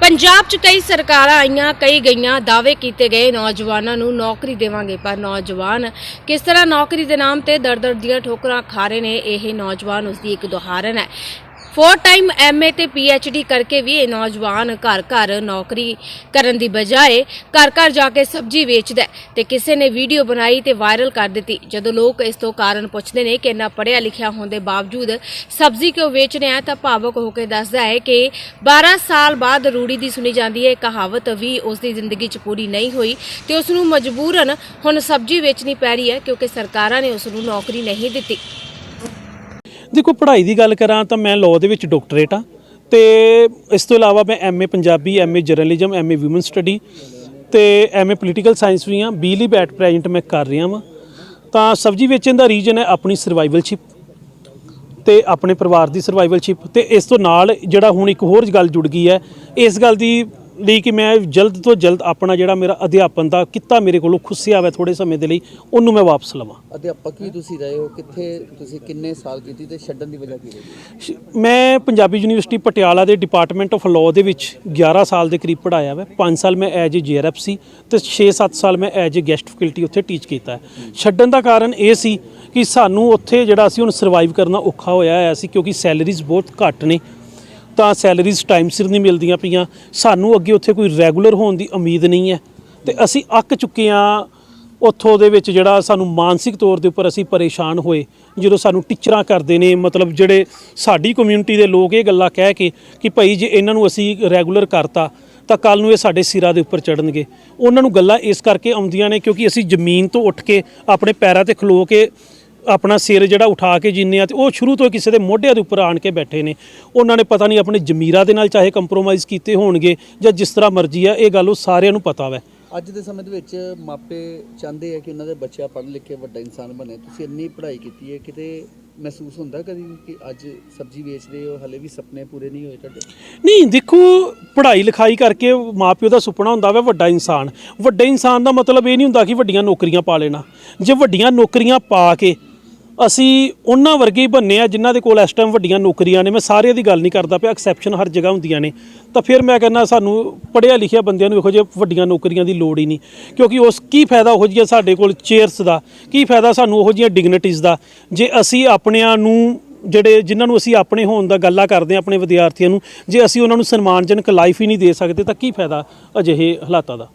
ਪੰਜਾਬ 'ਚ ਕਈ ਸਰਕਾਰਾਂ ਆਈਆਂ, ਕਈ ਗਈਆਂ, ਦਾਅਵੇ ਕੀਤੇ ਗਏ ਨੌਜਵਾਨਾਂ ਨੂੰ ਨੌਕਰੀ ਦੇਵਾਂਗੇ, ਪਰ ਨੌਜਵਾਨ ਕਿਸ ਤਰ੍ਹਾਂ ਨੌਕਰੀ ਦੇ ਨਾਮ ਤੇ ਦਰ-ਦਰ ਦੀਆਂ ਠੋਕਰਾਂ ਖਾ ਰਹੇ ਨੇ, ਇਹ ਨੌਜਵਾਨ ਉਸ ਦੀ ਇੱਕ ਉਦਾਹਰਨ ਹੈ। ਫੋਰ ਟਾਈਮ ਐਮਏ ਤੇ ਪੀਐਚਡੀ ਕਰਕੇ ਵੀ ਇਹ ਨੌਜਵਾਨ ਘਰ ਘਰ ਨੌਕਰੀ ਕਰਨ ਦੀ ਬਜਾਏ ਘਰ ਘਰ ਜਾ ਕੇ ਸਬਜ਼ੀ ਵੇਚਦਾ ਹੈ ਤੇ ਕਿਸੇ ਨੇ ਵੀਡੀਓ ਬਣਾਈ ਤੇ ਵਾਇਰਲ ਕਰ ਦਿੱਤੀ। ਜਦੋਂ ਲੋਕ ਇਸ ਤੋਂ ਕਾਰਨ ਪੁੱਛਦੇ ਨੇ ਕਿ ਇੰਨਾ ਪੜ੍ਹਿਆ ਲਿਖਿਆ ਹੋਣ ਦੇ ਬਾਵਜੂਦ ਸਬਜ਼ੀ ਕਿਉਂ ਵੇਚ ਰਿਹਾ ਤਾਂ ਭਾਵਕ ਹੋ ਕੇ ਦੱਸਦਾ ਹੈ ਕਿ 12 ਸਾਲ ਬਾਅਦ ਰੂੜੀ ਦੀ ਸੁਣੀ ਜਾਂਦੀ ਹੈ। ਕਹਾਵਤ ਵੀ ਉਸ ਦੀ ਜ਼ਿੰਦਗੀ 'ਚ ਪੂਰੀ ਨਹੀਂ ਹੋਈ ਤੇ ਉਸ ਨੂੰ ਮਜਬੂਰਨ ਹੁਣ ਸਬਜ਼ੀ ਵੇਚਣੀ ਪੈ ਰਹੀ ਹੈ ਕਿਉਂਕਿ ਸਰਕਾਰਾਂ ਨੇ ਉਸ ਨੂੰ ਨੌਕਰੀ ਨਹੀਂ ਦਿੱਤੀ। ਦੇਖੋ, ਪੜ੍ਹਾਈ ਦੀ ਗੱਲ ਕਰਾਂ ਤਾਂ ਮੈਂ ਲਾਅ ਦੇ ਵਿੱਚ ਡਾਕਟਰੇਟ ਆ ਤੇ ਇਸ ਤੋਂ ਇਲਾਵਾ ਮੈਂ MA Punjabi MA journalism MA woman study ਤੇ ਐਮਏ ਪੋਲੀਟੀਕਲ ਸਾਇੰਸ ਵੀ ਆ ਬੀਲੀ ਬੈਟ ਪ੍ਰੈਜ਼ੈਂਟ ਮੈਂ ਕਰ ਰਿਹਾ ਵਾਂ। ਤਾਂ ਸਬਜ਼ੀ ਵੇਚਣ ਦਾ ਰੀਜਨ ਹੈ ਆਪਣੀ ਸਰਵਾਈਵਲਸ਼ਿਪ ਤੇ ਆਪਣੇ ਪਰਿਵਾਰ ਦੀ ਸਰਵਾਈਵਲਸ਼ਿਪ ਤੇ ਇਸ ਤੋਂ ਨਾਲ ਜਿਹੜਾ ਹੁਣ ਇੱਕ ਹੋਰ ਗੱਲ ਜੁੜ ਗਈ ਹੈ, ਇਸ ਗੱਲ ਦੀ ਲਈ ਕਿ ਮੈਂ ਜਲਦ ਤੋਂ ਜਲਦ ਆਪਣਾ ਜਿਹੜਾ ਮੇਰਾ ਅਧਿਆਪਨ ਦਾ ਕਿੱਤਾ ਮੇਰੇ ਕੋਲੋਂ ਖੁੱਸਿਆ ਹੋਇਆ ਥੋੜੇ ਸਮੇਂ ਦੇ ਲਈ ਉਹਨੂੰ ਮੈਂ ਵਾਪਸ ਲਵਾਂ। ਅਧਿਆਪਕ ਹੀ ਤੁਸੀਂ ਰਹੇ ਹੋ? ਕਿੱਥੇ ਤੁਸੀਂ ਕਿੰਨੇ ਸਾਲ ਕੀਤੀ ਤੇ ਛੱਡਣ ਦੀ ਵਜ੍ਹਾ ਕੀ ਰਹੀ? ਸ਼- ਮੈਂ ਪੰਜਾਬੀ ਯੂਨੀਵਰਸਿਟੀ ਪਟਿਆਲਾ ਦੇ ਡਿਪਾਰਟਮੈਂਟ ਆਫ ਲਾਅ ਦੇ ਵਿੱਚ 11 ਸਾਲ ਦੇ ਕਰੀਬ ਪੜਾਇਆ ਵਾ। 5 ਸਾਲ ਮੈਂ ਐਜ ਏ ਜੀਆਰਐਫ ਸੀ ਤੇ 6-7 ਸਾਲ ਮੈਂ ਐਜ ਏ ਗੈਸਟ ਫੈਕਲਟੀ ਉੱਥੇ ਟੀਚ ਕੀਤਾ। ਹੈ ਛੱਡਣ ਦਾ ਕਾਰਨ ਇਹ ਸੀ ਕਿ ਸਾਨੂੰ ਉੱਥੇ ਜਿਹੜਾ ਅਸੀਂ ਹੁਣ ਸਰਵਾਈਵ ਕਰਨਾ ਔਖਾ ਹੋਇਆ ਹੋਇਆ ਸੀ ਕਿਉਂਕਿ ਸੈਲਰੀਜ਼ ਬਹੁਤ ਘੱਟ ਨੇ। ਤਾਂ ਸੈਲਰੀਜ਼ ਟਾਈਮ ਸਿਰ ਨਹੀਂ ਮਿਲਦੀਆਂ ਪਈਆਂ। ਸਾਨੂੰ ਅੱਗੇ ਉੱਥੇ ਕੋਈ ਰੈਗੂਲਰ ਹੋਣ ਦੀ ਉਮੀਦ ਨਹੀਂ ਹੈ। ਤੇ ਅਸੀਂ ਅੱਕ ਚੁੱਕੇ ਹਾਂ ਉੱਥੋਂ ਦੇ ਵਿੱਚ ਜਿਹੜਾ ਸਾਨੂੰ ਮਾਨਸਿਕ ਤੌਰ ਦੇ ਉੱਪਰ ਅਸੀਂ ਪਰੇਸ਼ਾਨ ਹੋਏ, ਜਦੋਂ ਸਾਨੂੰ ਟੀਚਰਾਂ ਕਰਦੇ ਨੇ, ਮਤਲਬ ਜਿਹੜੇ ਸਾਡੀ ਕਮਿਊਨਿਟੀ ਦੇ ਲੋਕ ਇਹ ਗੱਲਾਂ ਕਹਿ ਕੇ ਕਿ ਭਾਈ ਜੇ ਇਹਨਾਂ ਨੂੰ ਅਸੀਂ ਰੈਗੂਲਰ ਕਰਤਾ, ਤਾਂ ਕੱਲ ਨੂੰ ਇਹ ਸਾਡੇ ਸਿਰਾਂ ਦੇ ਉੱਪਰ ਚੜਨਗੇ ਉਹਨਾਂ ਨੂੰ ਗੱਲਾਂ ਇਸ ਕਰਕੇ ਆਉਂਦੀਆਂ ਨੇ ਕਿਉਂਕਿ ਅਸੀਂ ਜ਼ਮੀਨ ਤੋਂ ਉੱਠ ਕੇ ਆਪਣੇ ਪੈਰਾਂ ਤੇ ਖਲੋ ਕੇ ਆਪਣਾ ਸਿਰ ਜਿਹੜਾ ਉਠਾ ਕੇ ਜੀਨੇ ਆ ਤੇ ਉਹ ਸ਼ੁਰੂ ਤੋਂ ਕਿਸੇ ਦੇ ਮੋਢਿਆਂ ਦੇ ਉੱਪਰ ਆਣ ਕੇ ਬੈਠੇ ਨੇ। ਉਹਨਾਂ ਨੇ ਪਤਾ ਨਹੀਂ ਆਪਣੇ ਜ਼ਮੀਰਾਂ ਦੇ ਨਾਲ ਚਾਹੇ ਕੰਪਰੋਮਾਈਜ਼ ਕੀਤੇ ਹੋਣਗੇ ਜਾਂ ਜਿਸ ਤਰ੍ਹਾਂ ਮਰਜ਼ੀ ਆ ਇਹ ਗੱਲ ਉਹ ਸਾਰਿਆਂ ਨੂੰ ਪਤਾ ਵੈ। ਅੱਜ ਦੇ ਸਮੇਂ ਦੇ ਵਿੱਚ ਮਾਪੇ ਚਾਹੁੰਦੇ ਆ ਕਿ ਉਹਨਾਂ ਦੇ ਬੱਚਾ ਪੜ੍ਹ ਲਿਖ ਕੇ ਵੱਡਾ ਇਨਸਾਨ ਬਣੇ। ਤੁਸੀਂ ਇੰਨੀ ਪੜ੍ਹਾਈ ਕੀਤੀ ਹੈ ਕਿਤੇ ਮਹਿਸੂਸ ਹੁੰਦਾ ਕਦੀ ਕਿ ਅੱਜ ਸਬਜ਼ੀ ਵੇਚ ਰਹੇ ਹੋ ਹਲੇ ਵੀ ਸੁਪਨੇ ਪੂਰੇ ਨਹੀਂ ਹੋਏ ਤੁਹਾਡੇ? ਨਹੀਂ ਦੇਖੋ ਪੜ੍ਹਾਈ ਲਿਖਾਈ ਕਰਕੇ ਮਾਪਿਓ ਦਾ ਸੁਪਨਾ ਹੁੰਦਾ ਵਾ ਵੱਡਾ ਇਨਸਾਨ। ਵੱਡੇ ਇਨਸਾਨ ਦਾ ਮਤਲਬ ਇਹ ਨਹੀਂ ਹੁੰਦਾ ਕਿ ਵੱਡੀਆਂ ਨੌਕਰੀਆਂ ਪਾ ਲੈਣਾ। ਜੇ ਵੱਡੀਆਂ ਨੌਕਰੀਆਂ ਪਾ ਕੇ ਅਸੀਂ ਉਹਨਾਂ ਵਰਗੇ ਹੀ ਬੰਨੇ ਆ ਜਿਨ੍ਹਾਂ ਦੇ ਕੋਲ ਇਸ ਟਾਈਮ ਵੱਡੀਆਂ ਨੌਕਰੀਆਂ ਨੇ। ਮੈਂ ਸਾਰਿਆਂ ਦੀ ਗੱਲ ਨਹੀਂ ਕਰਦਾ ਪਿਆ ਐਕਸੈਪਸ਼ਨ ਹਰ ਜਗ੍ਹਾ ਹੁੰਦੀਆਂ ਨੇ। ਤਾਂ ਫਿਰ ਮੈਂ ਕਹਿੰਦਾ ਸਾਨੂੰ ਪੜ੍ਹਿਆ ਲਿਖਿਆ ਬੰਦਿਆਂ ਨੂੰ ਇਹੋ ਜਿਹੇ ਵੱਡੀਆਂ ਨੌਕਰੀਆਂ ਦੀ ਲੋੜ ਹੀ ਨਹੀਂ। ਕਿਉਂਕਿ ਉਸ ਕੀ ਫਾਇਦਾ ਉਹੋ ਜਿਹੀਆਂ ਸਾਡੇ ਕੋਲ ਚੇਅਰਸ ਦਾ? ਕੀ ਫਾਇਦਾ ਸਾਨੂੰ ਉਹੋ ਜਿਹੀਆਂ ਡਿਗਨਿਟੀਜ਼ ਦਾ? ਜੇ ਅਸੀਂ ਆਪਣਿਆਂ ਨੂੰ, ਜਿਹੜੇ ਜਿਨ੍ਹਾਂ ਨੂੰ ਅਸੀਂ ਆਪਣੇ ਹੋਣ ਦਾ ਗੱਲਾਂ ਕਰਦੇ ਹਾਂ, ਆਪਣੇ ਵਿਦਿਆਰਥੀਆਂ ਨੂੰ, ਜੇ ਅਸੀਂ ਉਹਨਾਂ ਨੂੰ ਸਨਮਾਨਜਨਕ ਲਾਈਫ ਹੀ ਨਹੀਂ ਦੇ ਸਕਦੇ ਤਾਂ ਕੀ ਫਾਇਦਾ ਅਜਿਹੇ ਹਾਲਾਤਾਂ ਦਾ?